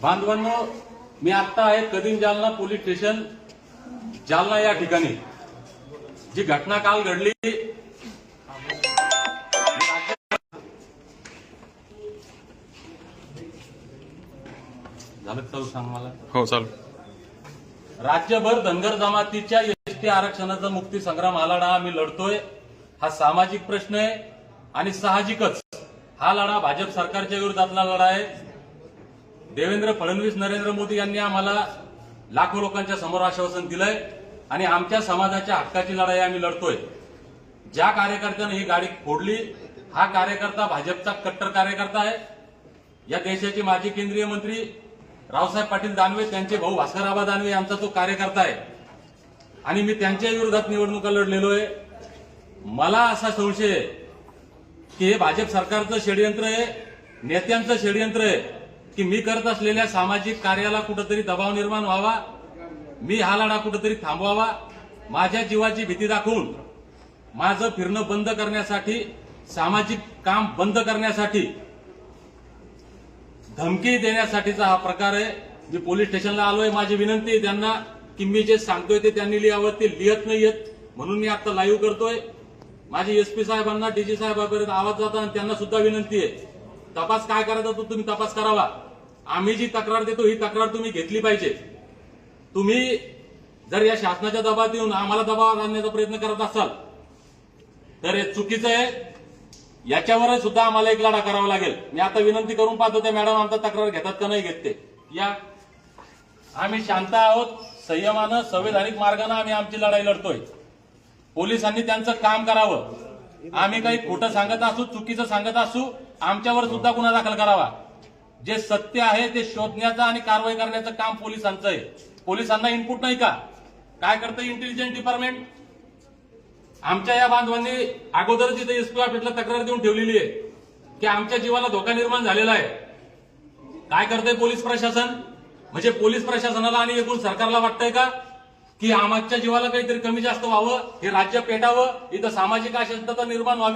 बांधवांनो मी आत्ता आहे कदीम जालना पोलीस स्टेशन जालना या ठिकाणी. जी घटना काल घडली झालं का सांग मला? हो चालू राज्यभर धनगर जमातीच्या एसटी आरक्षणाचा मुक्ती संग्राम हा लढा आम्ही लढतोय. हा सामाजिक प्रश्न आहे आणि साहजिकच हा लढा भाजप सरकारच्या विरोधातला लढा आहे. देवेंद्र फडणवीस नरेंद्र मोदी यांनी आम्हाला लाखो लोकांच्या समोर आश्वासन दिलंय आणि आमच्या समाजाच्या हक्काची लढाई आम्ही लढतोय. ज्या कार्यकर्त्यानं ही गाडी फोडली हा कार्यकर्ता भाजपचा कट्टर कार्यकर्ता आहे. या देशाचे माजी केंद्रीय मंत्री रावसाहेब पाटील दानवे त्यांचे भाऊ भास्करआबा दानवे यांचा तो कार्यकर्ता आहे. आणि मी त्यांच्या विरोधात निवडणुका लढलेलो आहे. मला असा संशय आहे की हे भाजप सरकारचं षडयंत्र आहे नेत्यांचं षडयंत्र आहे की मी करत असलेल्या सामाजिक कार्याला कुठंतरी दबाव निर्माण व्हावा मी हा लढा कुठंतरी थांबवावा माझ्या जीवाची भीती दाखवून माझं फिरणं बंद करण्यासाठी सामाजिक काम बंद करण्यासाठी धमकी देण्यासाठीचा हा प्रकार आहे. मी पोलीस स्टेशनला आलोय. माझी विनंती आहे त्यांना की मी जे सांगतोय ते त्यांनी लिहावं ते लिहत नाहीयेत म्हणून मी आता लाईव्ह करतोय. माझे एसपी साहेबांना डीजी साहेबांपर्यंत आवाज जाता आणि त्यांना सुद्धा विनंती आहे. तपास काय करायचा तो तुम्ही तपास करावा. आम्ही जी तक्रार देतो ही तक्रार तुम्ही घेतली पाहिजे. तुम्ही जर या शासनाच्या दबावात येऊन आम्हाला दबाव आणण्याचा प्रयत्न करत असाल तर हे चुकीचं आहे. याच्यावर सुद्धा आम्हाला एक लढा करावा लागेल. मी आता विनंती करून पाहतो त्या मॅडम आमचा तक्रार घेतात का नाही घेत ते. या. आम्ही शांत आहोत. संयमानं संवैधानिक मार्गानं आम्ही आमची लढाई लढतोय. पोलिसांनी त्यांचं काम करावं. आम्ही काही खोटं सांगत असू चुकीचं सांगत असू आमच्यावर सुद्धा गुन्हा दाखल करावा. जे सत्य आहे ते शोधण्याचं आणि कारवाई करण्याचं काम पोलिसांचं आहे. पोलिसांना इनपुट नाही का? काय करतं इंटेलिजन्स डिपार्टमेंट आमच्या या बांधवांनी अगोदरच इथे एसपी ऑफिसला तक्रार देऊन ठेवलेली आहे की आमच्या जीवाला धोका निर्माण झालेला आहे. काय करतंय पोलीस प्रशासन? म्हणजे पोलीस प्रशासनाला आणि एकूण सरकारला वाटतंय का? की आमच्या जीवाला काहीतरी कमी जास्त व्हावं हे राज्य पेटावं इथं सामाजिक अशांतता निर्माण व्हावी.